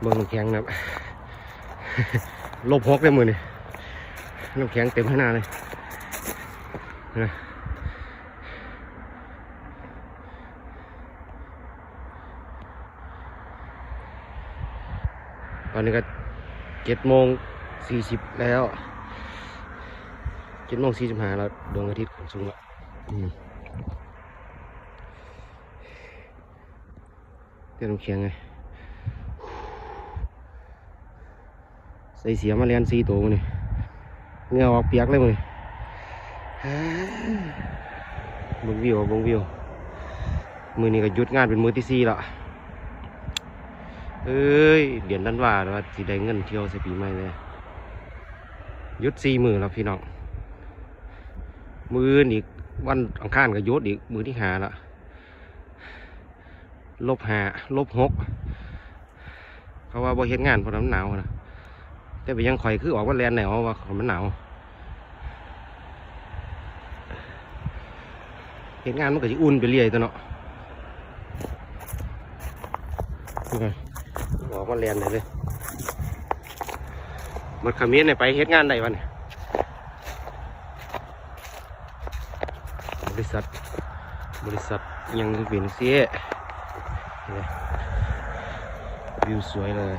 เบิ่งน้ำแข็งนะครับลบหกเลยมือนี่น้ำแข็งเต็มข้างหน้าเลยนะตอนนี้ก็เจ็ดโมงสี่สิบแล้วเจ็ดโมงสี่สิบห้าแล้วดวงอาทิตย์ขึ้นสูงล้วอืมเต็มน้ำแข็งไง ใส่เสียมาเรียนสีตัวมันนี่เงื่ออกเปียกเลยมันนี่บงวิวบงวิว มือนี้ก็หยุดงานเป็นมือที่สี่ละเอ้ยเดือนนั้นว่าว่าสิได้เงินเที่ยวใส่ปีใหม่เลยหยุดสี่มือแล้วพี่น้อง มือนอีกวันอังคารก็หยุดอีกมือที่หาละลบหาลบหกเขาว่าบ่เฮ็ดงานเพราะน้ำหนาวนะ แต่ไปยังข่อยคือออกว่าแลนหนวว่ามันหนาวเห็นงานมันก็จะอุ่นไปเรื่อยตัวเนาะนี่ไงออกมาแลนไหนเลยมันขมิ้นเนี่ยไปเฮ็ดงานได้วันยบริษัท บริษัทยังเป็นเสียวิวสวยเลย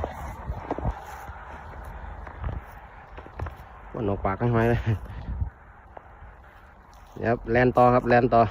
นออกปากกันไว้เลยเดี๋ยวแลนต่อครับแลนต่อ